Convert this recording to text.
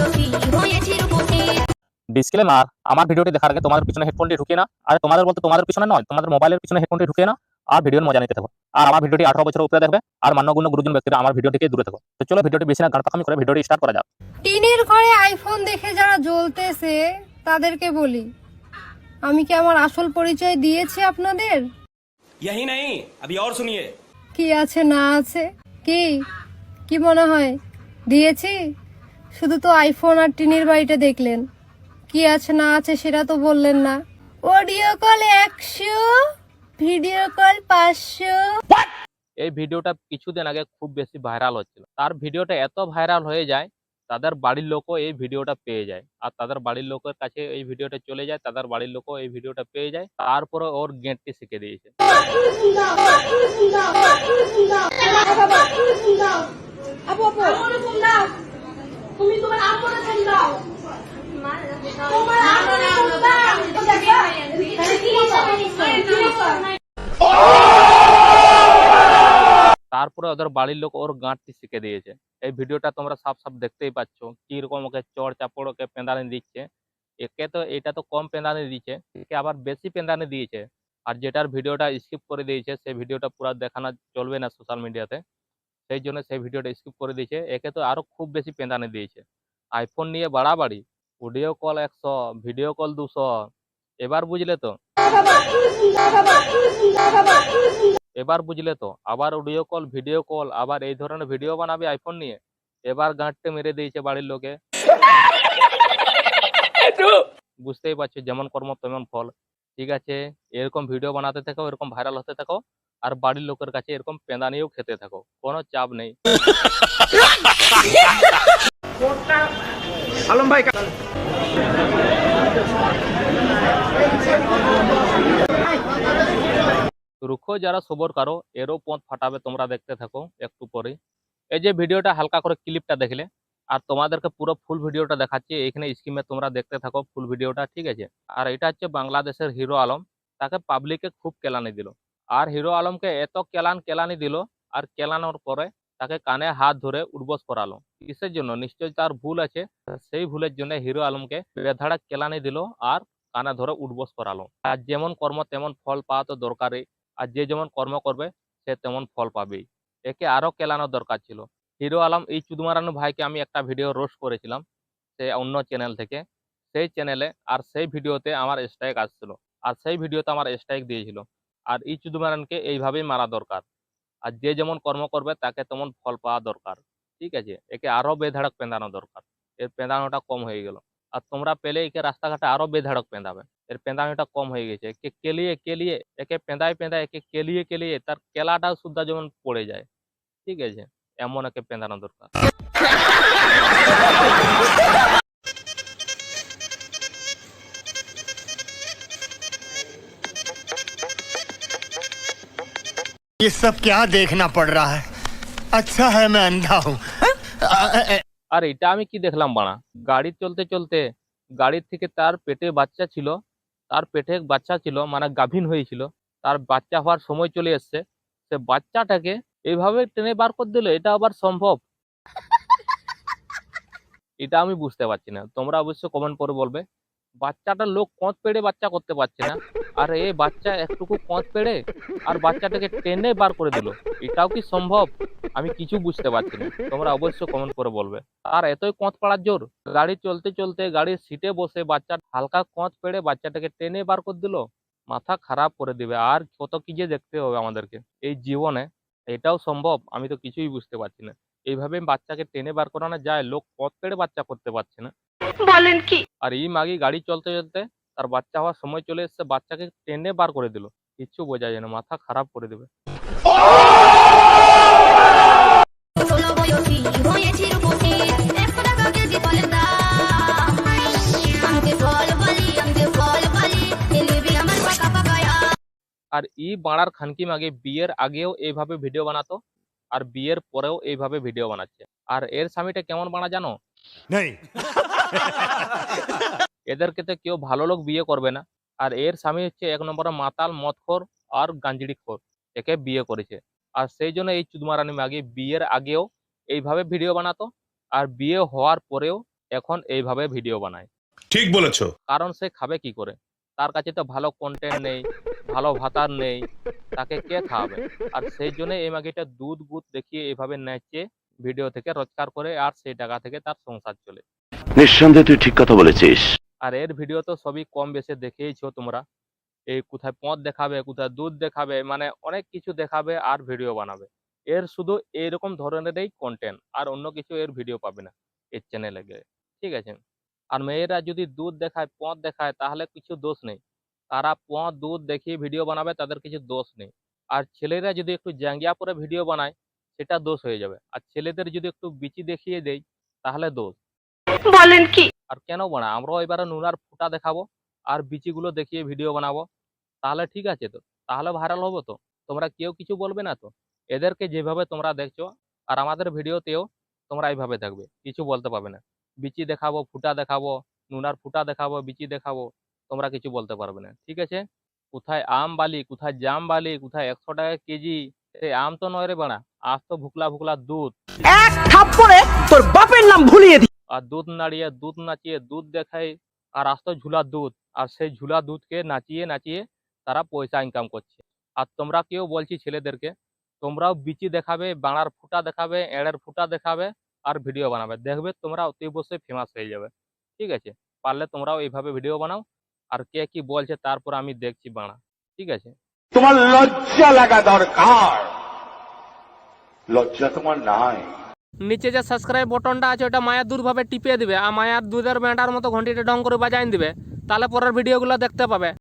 বয়সী হয়েছি রূপসী ডিসক্লেমার আমার ভিডিওটি দেখার আগে তোমাদের পিছনে হেডফোনটি ঢুকিয়ে না আর তোমাদের বলতে তোমাদের পিছনে নয় তোমাদের মোবাইলের পিছনে হেডফোনটি ঢুকিয়ে না আর ভিডিওর মজা নিতে থাকো আর আমার ভিডিওটি আঠারো বছর উপরে দেখবে আর মান্যগুণ্য গুরুজন ব্যক্তিরা আমার ভিডিও থেকে দূরে থাকো তো চলো ভিডিওটি বেশি না গাঁটপাখামি করে ভিডিওটি স্টার্ট করা যাক টিনের ঘরে আইফোন দেখে যারা জ্বলতেছে তাদেরকে বলি আমি কি আমার আসল পরিচয় দিয়েছি আপনাদের यही नहीं अभी और सुनिए কি আছে না আছে কি কি মনে হয় দিয়েছি শুধু তো আইফোন আর টিনের বাড়িটা দেখলেন কি আছে না আছে সেটা তো বললেন না অডিও কল একশো ভিডিও কল পাঁচশো এই ভিডিওটা কিছুদিন আগে খুব বেশি ভাইরাল হচ্ছিল তার ভিডিওটা এত ভাইরাল হয়ে যায় তাদের বাড়ির লোকও এই ভিডিওটা পেয়ে যায় আর তাদের বাড়ির লোকের কাছে এই ভিডিওটা চলে যায় তাদের বাড়ির লোকও এই ভিডিওটা পেয়ে যায় তারপরে ওর গেঁটটি শিখে দিয়েছে তুমি তোমার আম্মুরে ছেড়ে দাও। তোমার ছেড়ে তারপরে ওদের বাড়ির লোক ওর গাঁটটি শিখে দিয়েছে। এই ভিডিওটা তোমরা সাফ সাফ দেখতেই পাচ্ছ। কীরকম ওকে চড় চাপড় ওকে পেঁদানি দিচ্ছে। একে তো এটা তো কম পেঁদানি দিচ্ছে, একে আবার বেশি পেঁদানি দিয়েছে। আর যেটার ভিডিওটা স্কিপ করে দিয়েছে, সেই ভিডিওটা পুরো দেখানো চলবে না সোশ্যাল মিডিয়াতে সেই জন্য সেই ভিডিওটা স্কিপ করে দিয়েছে। একে তো আরও খুব বেশি পেঁদানি দিয়েছে। আইফোন নিয়ে বাড়াবাড়ি অডিও কল একশো ভিডিও কল দুশো, এবার বুঝলে তো। এবার বুঝলে তো, আবার অডিও কল ভিডিও কল আবার এই ধরনের ভিডিও বানাবে আইফোন নিয়ে। এবার গাঁটতে মেরে দিয়েছে বাড়ির লোকে। বুঝতেই পারছ, যেমন কর্ম তেমন ফল। ঠিক আছে, এরকম ভিডিও বানাতে থাকো, এরকম ভাইরাল হতে থাকো। আর বাড়ির লোকের কাছে এরকম পেঁদানিও খেতে থাকো কোনো চাপ নেই। রুখো যারা সবর কারও এরও পথ ফাটাবে তোমরা দেখতে থাকো একটু পরে এই যে ভিডিওটা হালকা করে ক্লিপটা দেখলে আর তোমাদেরকে পুরো ফুল ভিডিওটা দেখাচ্ছি এখানে স্ক্রিমে তোমরা দেখতে থাকো ফুল ভিডিওটা ঠিক আছে? আর এটা হচ্ছে বাংলাদেশের হিরো আলম তাকে পাবলিকে খুব কেলানি দিল। আর হিরো আলমকে এত কেলান কেলানি দিল আর কেলানোর পরে তাকে কানে হাত ধরে উঠবস করালো। কিসের জন্য? নিশ্চয়ই তার ভুল আছে। সেই ভুলের জন্য হিরো আলমকে বেধাড়া কেলানি দিল আর কানে ধরে উঠবস করালো। আর যেমন কর্ম তেমন ফল পাওয়া তো দরকারই। আর যে যেমন কর্ম করবে, সে তেমন ফল পাবেই। একে আরও কেলানো দরকার ছিল। হিরো আলম, এই চুদমারানু ভাইকে আমি একটা ভিডিও রোস্ট করেছিলাম সে অন্য চ্যানেল থেকে। সেই চ্যানেলে আর সেই ভিডিওতে আমার স্ট্রাইক আসছিল। আর সেই ভিডিওতে আমার স্ট্রাইক দিয়েছিল। আর এই চুদমারানকে এইভাবেই মারা দরকার। আর যে যেমন কর্ম করবে, তাকে তেমন ফল পাওয়া দরকার। ঠিক আছে? একে আরও বেধাড়ক পেঁদানো দরকার। এর পেঁদানোটা কম হয়ে গেল। আর তোমরা পেলে একে রাস্তাঘাটে আরও বেধাড়ক পেঁদাবে। এর পেঁদানোটা কম হয়ে গেছে। একে কেলিয়ে কেলিয়ে, একে পেঁদায় পেঁদায়, একে কেলিয়ে কেলিয়ে তার কেলাটাও সুদ্ধা যেমন পড়ে যায়। ঠিক আছে? এমন একে পেঁদানো দরকার। ये सब क्या देखना पड़ रहा है अच्छा है मैं अंधा हूँ আর এটা আমি কি দেখলাম বাড়া গাড়ি চলতে চলতে গাড়ির থেকে তার পেটে বাচ্চা ছিল তার পেটে বাচ্চা ছিল মানে গাভীন হয়েছিল তার বাচ্চা হওয়ার সময় চলে এসছে সে বাচ্চাটাকে এইভাবে টেনে বার করে দিল এটা আবার সম্ভব এটা আমি বুঝতে পারছি না তোমরা অবশ্য কমেন্ট করে বলবে বাচ্চাটা লোক কঁচ পেড়ে বাচ্চা করতে পারছে না। আর এই বাচ্চা একটুকু কঁচ পেড়ে আর বাচ্চাটাকে টেনে বার করে দিল। এটাও কি সম্ভব? আমি কিছু বুঝতে পারছি না। তোমরা অবশ্যই কমেন্ট করে বলবে। আর এতই কঁচ পাড়ার জোর? গাড়ি চলতে চলতে গাড়ির সিটে বসে বাচ্চা হালকা কঁচ পেড়ে বাচ্চাটাকে টেনে বার করে দিল। মাথা খারাপ করে দিবে। আর কত কি যে দেখতে হবে আমাদেরকে এই জীবনে। এটাও সম্ভব? আমি তো কিছুই বুঝতে পারছি না। এইভাবে বাচ্চাকে টেনে বার করানো যায়, লোক কত পেড়ে বাচ্চা করতে পারছে না। বলেন কি? আর এই মাগি গাড়ি চলতে চলতে তার বাচ্চা হওয়ার সময় চলে এসছে বাচ্চাকে টেনে বার করে দিল। কিচ্ছু বোঝা যায় না মাথা খারাপ করে দেবে। আর ই বাড়ার খানকি মাগে বিয়ের আগেও এইভাবে ভিডিও বানাতো আর বিয়ের পরেও এইভাবে ভিডিও বানাচ্ছে। আর এর স্বামীটা কেমন বানা জানো? नहीं এদেরকে তো কেউ ভালো লোক বিয়ে করবে না। আর এর স্বামী হচ্ছে এক নম্বরে মাতাল মদখোর আর গাঞ্জড়ি খোর একে বিয়ে করেছে। আর সেই জন্য এই চুদমারানি মাগি বিয়ের আগেও এইভাবে ভিডিও বানাতো। আর বিয়ে হওয়ার পরেও এখন এইভাবে ভিডিও বানায়। ঠিক বলেছ। কারণ সে খাবে কি করে? তার কাছে তো ভালো কন্টেন্ট নেই ভালো ভাতার নেই। তাকে কে খাওয়াবে? আর সেই জন্য এই মাগিটা দুধ গুদ দেখিয়ে এইভাবে নেচে ভিডিও থেকে রোজগার করে আর সেই টাকা থেকে তার সংসার চলে। নিঃসন্দেহে তুই ঠিক কথা বলেছিস। আর এর ভিডিও তো সবই কম বেশি দেখেইছো তোমরা। এই কোথায় পথ দেখাবে কোথায় দুধ দেখাবে মানে অনেক কিছু দেখাবে আর ভিডিও বানাবে। এর শুধু এইরকম ধরনেরই কন্টেন্ট আর অন্য কিছু এর ভিডিও পাবে না এর চ্যানেলে গেলে ঠিক আছে? আর মেয়েরা যদি দুধ দেখায় পথ দেখায় তাহলে কিছু দোষ নেই। তারা পথ দুধ দেখিয়ে ভিডিও বানাবে তাদের কিছু দোষ নেই। আর ছেলেরা যদি একটু জ্যাঙ্গিয়া পরে ভিডিও বানায় সেটা দোষ হয়ে যাবে। আর ছেলেদের যদি একটু বিচি দেখিয়ে দেই তাহলে দোষ। বলেন কি? আর কেন বানায় আমরাও এবারে নুনার ফুটা দেখাবো আর বিচিগুলো দেখিয়ে ভিডিও বানাবো। তাহলে ঠিক আছে তো। তাহলে ভাইরাল হব তো। তোমরা কেউ কিছু বলবে না তো। এদেরকে যেভাবে তোমরা দেখছ আর আমাদের ভিডিওতেও তোমরা এইভাবে থাকবে। কিছু বলতে পারবে না। বিচি দেখাবো ফুটা দেখাবো নুনার ফুটা দেখাবো বিচি দেখাবো তোমরা কিছু বলতে পারবে না। ঠিক আছে? কোথায় আম বালি কোথায় জাম বালি কোথায় একশো টাকা কেজি আম তো নয় রে বাড়া আজ তো ভুকলা ভুকলা দুধ। এক থাপ্পড়ে তোর বাপের নাম ভুলিয়ে দি। আর দুধ নাড়িয়ে দুধ নাচিয়ে দুধ দেখাই আর আজ তো ঝুলা দুধ আর সেই ঝুলা দুধকে নাচিয়ে নাচিয়ে তারা পয়সা ইনকাম করছে। আর তোমরা কেউ বলছি ছেলেদেরকে তোমরাও বিচি দেখাবে বাংলার ফুটা দেখাবে এড়ের ফুটা দেখাবে আর ভিডিও বানাবে। দেখবে তোমরা অতি অবশ্যই ফেমাস হয়ে যাবে। ঠিক আছে? পারলে তোমরাও এইভাবে ভিডিও বানাও। আর কে কি বলছে তারপর আমি দেখছি বানা ঠিক আছে? তোমার লজ্জা লাগা দরকার। লজ্জা তোমার নাই। নিচে যে সাবস্ক্রাইব বটনটা আছে, ওটা মায়া দূরভাবে টিপিয়ে টিপে দিবে। আর মায়ার দুধের ব্যান্ডার মতো ঘন্টিটা ডং করে বাজাই দিবে। তাহলে পরের ভিডিওগুলো দেখতে পাবে।